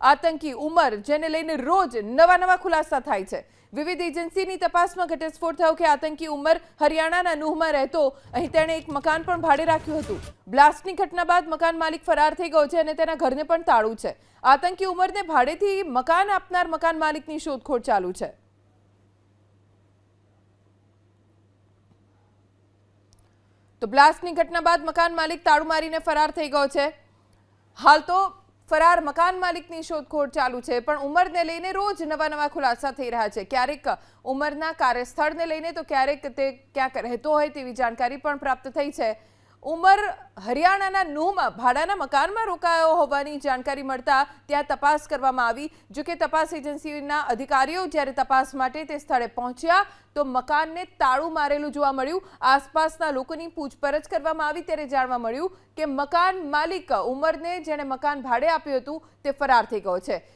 આતંકી ઉમર, જેને લઈને રોજ નવા નવા ખુલાસા થાય છે. વિવિધ એજન્સીની તપાસમાં ઘટસ્ફોટ થયો કે આતંકી ઉમર હરિયાણાના નુહમાં રહેતો. અહીં તેણે એક મકાન પણ ભાડે રાખ્યું હતું. બ્લાસ્ટની ઘટના બાદ મકાન માલિક ફરાર થઈ ગયો છે અને તેના ઘરને પણ તાળું છે. આતંકી ઉમરને ભાડેથી મકાન આપનાર મકાન માલિકની શોધખોળ ચાલુ છે. તો બ્લાસ્ટની ઘટના બાદ મકાન માલિક તાળું મારીને ફરાર થઈ ગયો છે. હાલ તો ફરાર મકાન માલિકની શોધખોળ ચાલુ છે, પણ ઉંમરને લઈને રોજ નવા નવા ખુલાસા થઈ રહ્યા છે. ક્યારેક ઉંમરના કાર્યસ્થળને લઈને તો ક્યારેક તે ક્યાંક રહેતો હોય તેવી જાણકારી પણ પ્રાપ્ત થઈ છે. ઉમર હરિયાણાના નુહમાં ભાડાના મકાનમાં રોકાયો હોવાની જાણકારી મળતા ત્યાં તપાસ કરવામાં આવી. જો કે તપાસ એજન્સીના અધિકારીઓ જ્યારે તપાસ માટે તે સ્થળે પહોંચ્યા તો મકાનને તાળું મારેલું જોવા મળ્યું. આસપાસના લોકોની પૂછપરછ કરવામાં આવી ત્યારે જાણવા મળ્યું કે મકાન માલિક ઉમરને જેણે મકાન ભાડે આપ્યું હતું તે ફરાર થઈ ગયો છે.